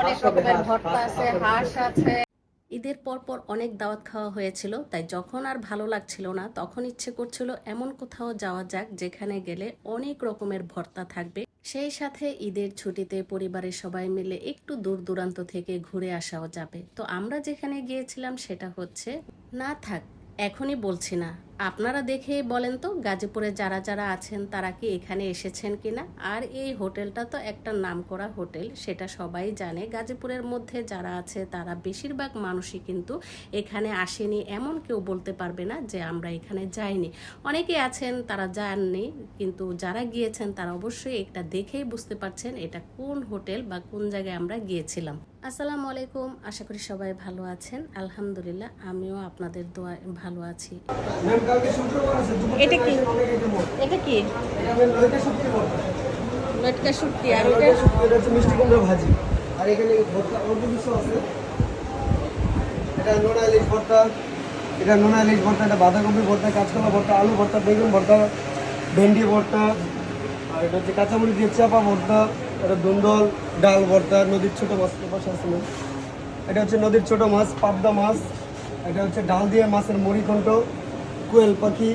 অনেক রকমের ভর্তা আছে হাঁস আছে। ঈদের পর পর অনেক দাওয়াত খাওয়া হয়েছিল তাই যখন আর ভালো লাগছিল না তখন ইচ্ছে করছিল এমন কোথাও যাওয়া যাক যেখানে গেলে অনেক রকমের ভর্তা থাকবে। সেই সাথে ঈদের ছুটিতে পরিবারের সবাই মিলে একটু দূর দূরান্ত থেকে ঘুরে আসাও যাবে। তো আমরা যেখানে গিয়েছিলাম সেটা হচ্ছে না থাক এখনই বলছি না। আপনারা দেখে বলেন তো, গাজীপুরে যারা যারা আছেন তারা কি এখানে এসেছেন কিনা? আর এই হোটেলটা তো একটা নামকরা হোটেল, সেটা সবাই জানে। গাজীপুরের মধ্যে যারা আছে তারা বেশিরভাগ মানুষই কিন্তু এখানে আসেনি, এমন কেউ বলতে পারবে না যে আমরা এখানে যাইনি। অনেকে আছেন, তারা যাননি, কিন্তু যারা গিয়েছেন তারা অবশ্যই এটা দেখেই বুঝতে পারছেন এটা কোন হোটেল বা কোন জায়গায় আমরা গিয়েছিলাম। আসসালামু আলাইকুম। আশা করি সবাই ভালো আছেন। আলহামদুলিল্লাহ আমিও আপনাদের দোয়া ভালো আছি। এটা কি? এটা কি। লটকা শুটকি আর ওটা এটা? হচ্ছে মিষ্টি কুমড়া ভাজি। আর এখানে ভর্তা অল্প কিছু আছে। এটা নোনা ইলিশ ভর্তা এটা নোনা ইলিশ ভর্তা এটা বাঁধাকপি ভর্তা কাঁচকলা ভর্তা আলু ভর্তা বেগুন ভর্তা ভেন্ডি ভর্তা আর এটা হচ্ছে কাঁচামরিচ দিয়ে চাপা ভর্তা। এটা দুন্দল, ডাল ভর্তা, নদীর ছোট মাছ পাশে আছে। এটা হচ্ছে নদীর ছোট মাছ, পাবদা মাছ। এটা হচ্ছে ডাল দিয়ে মাছের মরিকণ্ঠ কোয়েল পাখি।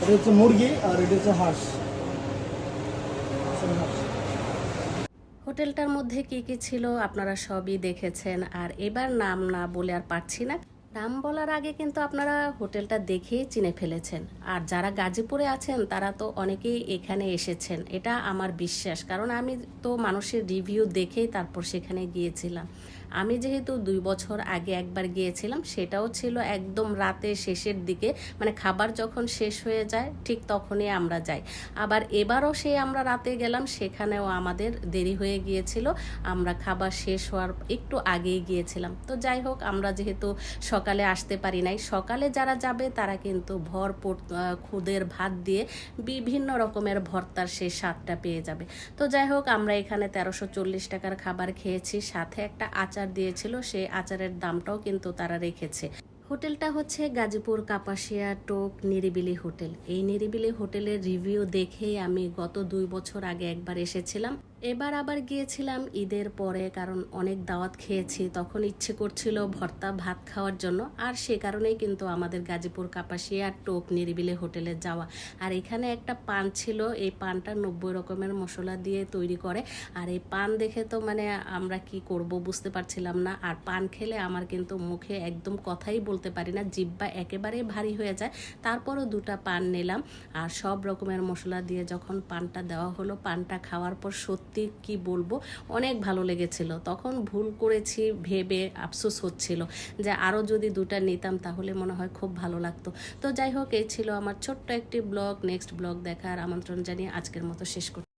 এটা হচ্ছে মুরগি আর এটা হচ্ছে হাঁস। হোটেলটার মধ্যে কি কি ছিল আপনারা সবই দেখেছেন, আর এবার নাম না বলে আর পারছি না। নাম বলার আগে কিন্তু আপনারা হোটেলটা দেখেই চিনে ফেলেছেন। আর যারা গাজীপুরে আছেন, তারা তো অনেকেই এখানে এসেছেন। এটা আমার বিশ্বাস। কারণ আমি তো মানুষের রিভিউ দেখেই তারপর সেখানে গিয়েছিলাম। আমি যেহেতু দুই বছর আগে একবার গিয়েছিলাম সেটাও ছিল একদম রাতে শেষের দিকে। মানে খাবার যখন শেষ হয়ে যায় ঠিক তখনই আমরা যাই। আবার এবারও সেই আমরা রাতে গেলাম সেখানেও আমাদের দেরি হয়ে গিয়েছিল। আমরা খাবার শেষ হওয়ার একটু আগেই গিয়েছিলাম। তো যাই হোক আমরা যেহেতু সকালে আসতে পারি নাই সকালে যারা যাবে তারা কিন্তু আহ, খুদের ভাত দিয়ে বিভিন্ন রকমের ভর্তার সেই স্বাদটা পেয়ে যাবে। তো যাই হোক আমরা এখানে তেরোশো চল্লিশ টাকার খাবার খেয়েছি। সাথে একটা আচার দিয়েছিল সেই আচারের দামটাও কিন্তু তারা রেখেছে। হোটেলটা হচ্ছে গাজীপুর কাপাসিয়া টোক নিরিবিলি হোটেল। এই নিরিবিলি হোটেলের রিভিউ দেখেই আমি গত দুই বছর আগে একবার এসেছিলাম। এবার আবার গিয়েছিলাম ঈদের পরে, কারণ অনেক দাওয়াত খেয়েছি। তখন ইচ্ছে করছিল ভর্তা ভাত খাওয়ার জন্য। আর সে কারণেই কিন্তু আমাদের গাজীপুর, কাপাসিয়া টোক নিরিবিলি হোটেলে যাওয়া। আর এখানে একটা পান ছিল, এই পানটা নব্বই রকমের মশলা দিয়ে তৈরি করে। আর এই পান দেখে তো মানে আমরা কি করব বুঝতে পারছিলাম না। আর পান খেলে আমার কিন্তু মুখে একদম কথাই বলতে পারি না, জিব্বা একেবারেই ভারী হয়ে যায়। তারপরও দুটা পান নিলাম। আর সব রকমের মশলা দিয়ে যখন পানটা দেওয়া হলো, পানটা খাওয়ার পর সত্যি কি বলব? অনেক ভালো লেগেছিল। তখন ভুল করেছি, ভেবে আফসোস হচ্ছিল যে আরও যদি দুটা নিতাম তাহলে মনে হয় খুব ভালো লাগতো। তো যাই হোক, এই ছিল আমার ছোট্ট একটি ব্লগ। নেক্সট ব্লগ দেখার আমন্ত্রণ জানিয়ে আজকের মতো শেষ করছি।